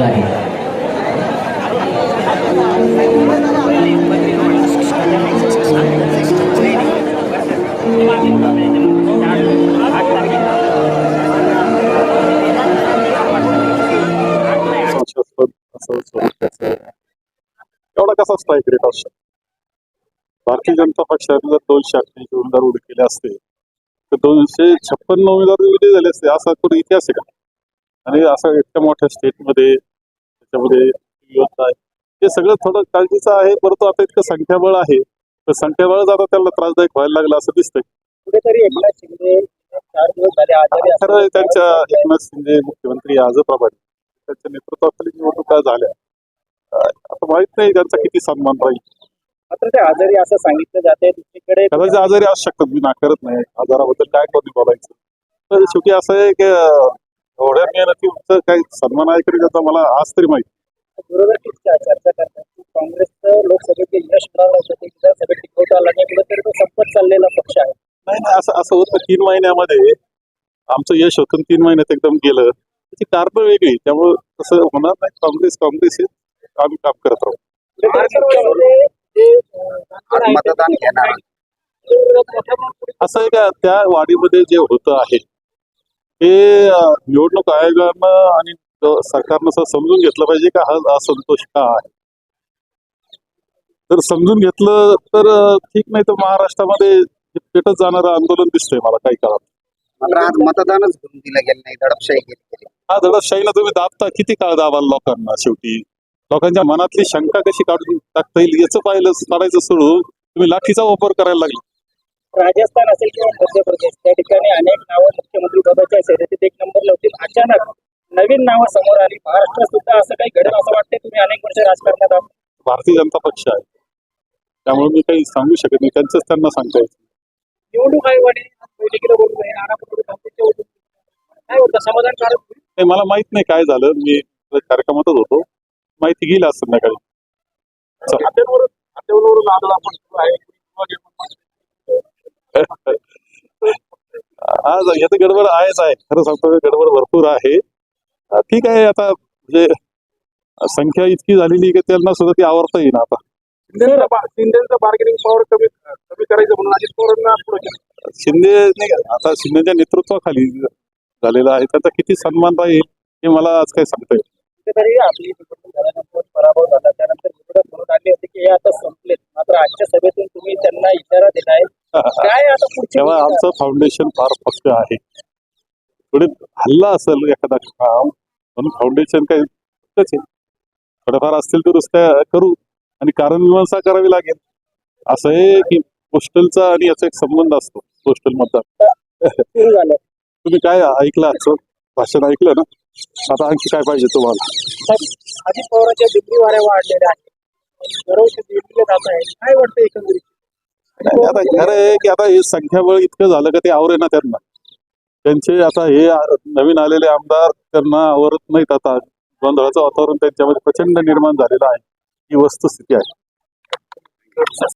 करायचं आहे. एवढा कसा स्ट्राईक रेट असू भारतीय जनता पक्षाने जर दोनशे अठ्ठ्याऐंशी उमेदवार उभे केले असते तर दोनशे छप्पन्न उमेदवार विजयी झाले असते असा कोणी इतिहास आहे का? आणि असं इतक्या मोठ्या स्टेटमध्ये त्याच्यामध्ये हे सगळं थोडं काळजीचं आहे परंतु आता इतकं संख्याबळ आहे. तर संख्याबळच आता त्याला त्रासदायक व्हायला लागलं असं दिसतंय. खरं त्यांच्या एकनाथ शिंदे मुख्यमंत्री आजप्रमाणे त्यांच्या नेतृत्वाखाली निवडणुका झाल्या? आता माहीत नाही त्यांचा किती सन्मान राहील. मात्र ते आजारी असं सांगितलं जाते. दुसरीकडे कदाचित आजारी असू शकतात मी नाकारत नाही. आजाराबद्दल काय कोणी बोलायचं? तर शेवटी असं आहे की एवढ्या मेहनतीचं काही सन्मान आहे तरी त्याचा मला आज तरी माहिती. विरोधक चर्चा करतात की काँग्रेसचं लोकसभेचे यश विधानसभेत टिकवता आलं नाही कुठेतरी तो संपत चाललेला पक्ष आहे. नाही नाही असं असं होतं तीन महिन्यामध्ये. आमचं यश होतं तीन महिन्यात एकदम गेलं. त्याची कारणं वेगळी. त्यामुळं तसं होणार नाही. काँग्रेस काँग्रेस हे आम्ही काम करत राहू मतदान घेणार. असं आहे का? त्या वाढीमध्ये जे होतं आहे अं, निवडणूक आयोगानं आणि सरकारनं समजून घेतलं पाहिजे का हा असंतोष का आहे? जर समजून घेतलं तर ठीक नाही तर महाराष्ट्रामध्ये हे पेटत जाणारं आंदोलन दिसतंय मला काही काळात. आज मतदानच घेऊन दिलं गेलं नाही दडपशाही केली हा दडपशाहीनं तुम्ही दाबता किती काळ दाबाल लोकांना शेवटी? लोकांच्या मनातली शंका कशी काढून टाकता येईल याचं पाहिलं काढायचं सोडून तुम्ही लाठीचा वापर करायला लागले. राजस्थान असेल किंवा मध्य प्रदेश त्या ठिकाणी अनेक नावं मुख्यमंत्री पदाच्या शर्यतीत एक नंबरला होतील अचानक नवीन नावं समोर आली. महाराष्ट्रात सुद्धा असं काही घडेल असं वाटतंय? तुम्ही अनेक वर्ष राजकारणात आहात. भारतीय जनता पक्ष आहे. त्यामुळे मी काही सांगू शकत नाही. त्यांचंच त्यांना सांगता येतं निवडणूक आयोगाने बैठकीला बोलून. काय होतं समाधानकारक होईल? नाही मला माहीत नाही काय झालं. मी कार्यक्रमातच होतो. माहिती घेईल आज संध्याकाळी. आपण आज याचं गडबड आहेच आहे. खरं सांगतो गडबड भरपूर आहे. ठीक आहे आता म्हणजे संख्या इतकी झालेली की त्यांना सुद्धा ती आवडता येईल आता. शिंदेचं बार्गेनिंग पॉवर कमी कमी करायचं म्हणून अजित पवारांना. शिंदे नाही आता शिंदेच्या नेतृत्वाखाली झालेला आहे. त्याचा किती सन्मान राहील हे मला आज काही सांगता येईल आपली पराभव झाला. त्यानंतर विरोधक म्हणून आले होते की हे आता संपलेत. मात्र आजच्या तुम्ही त्यांना इशारा दिलाय काय आता पुढची तेव्हा? आमचं फाउंडेशन फार पक्क आहे. थोडे हल्ला असेल एखादा काम म्हणून फाउंडेशन काही पक्कच आहे. थोड्याफार असतील दुरुस्त्या करू आणि कारण मीमांसा करावी लागेल. असं आहे की पोस्टलचा आणि याचा एक संबंध असतो पोस्टल मतदार तुम्ही काय ऐकलं आजचं? भाषण ऐकलं ना? आता आणखी काय पाहिजे तुम्हाला? अजित पवारांच्या दिल्ली वाऱ्या वाढलेल्या आहेत. काय वाटतं एकंदरीत? नाही, आता खरं आहे की आता हे संख्याबळ इतकं झालं का ते आवरे ना त्यांना. त्यांचे आता हे नवीन आलेले आमदार त्यांना आवरत नाहीत आता. गोंधळाचं वातावरण त्यांच्यामध्ये प्रचंड निर्माण झालेलं आहे. ही वस्तुस्थिती आहे.